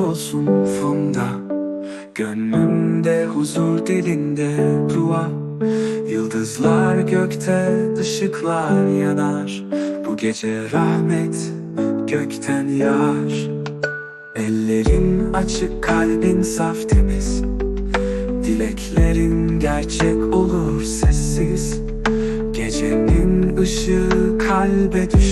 olsun fonda Gönlümde huzur dilinde dua Yıldızlar gökte ışıklar yanar. Bu gece rahmet gökten yağar Ellerin açık kalbin saf temiz. Dileklerin gerçek olur sessiz. Gecenin ışığı kalbe düşer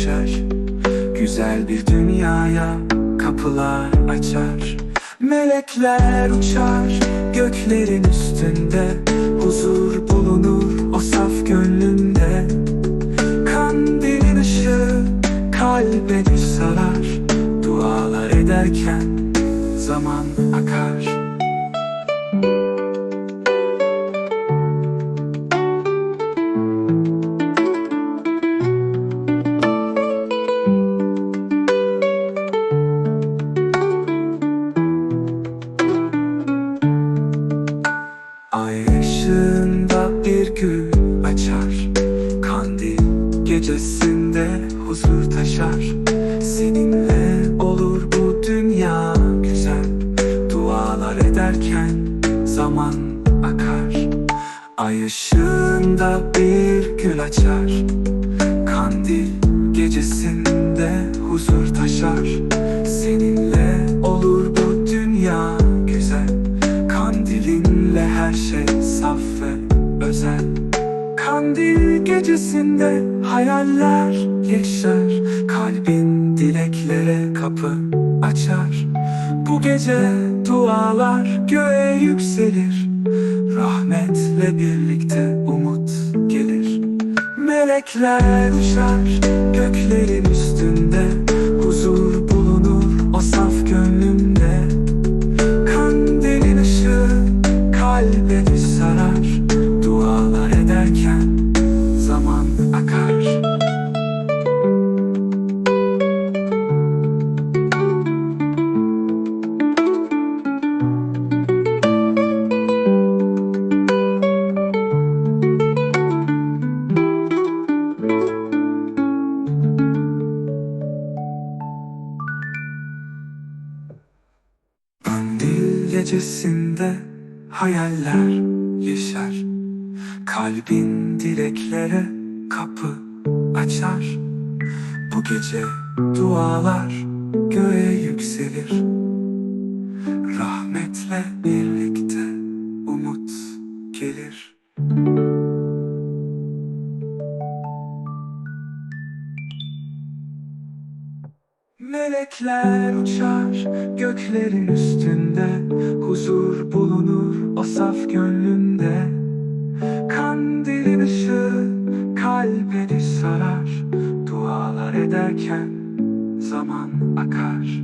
Güzel bir dünyaya kapılar açar. Melekler uçar göklerin üstünde. Huzur bulunur o saf gönlünde. Kandilin ışığı kalbe bir sarar. Dualar ederken zaman akar huzur taşar. Seninle olur bu dünya güzel. Dualar ederken zaman akar. Ay ışığında bir gül açar. Kandil gecesinde huzur taşar. Seninle olur bu dünya güzel. Kandilinle her şey saf ve özel Kandil gecesinde hayaller yaşar Kalbin dileklere kapı açar. Bu gece dualar göğe yükselir. Rahmetle birlikte umut gelir. Melekler uçar göklerin Kandil gecesinde hayaller yaşar Kalbin dileklere kapı açar. Bu gece dualar göğe yükselir. Rahmetle birlikte umut gelir Melekler uçar göklerin üstünde Huzur bulunur o saf gönlünde. Kandilin ışığı kalbini sarar Dualar ederken zaman akar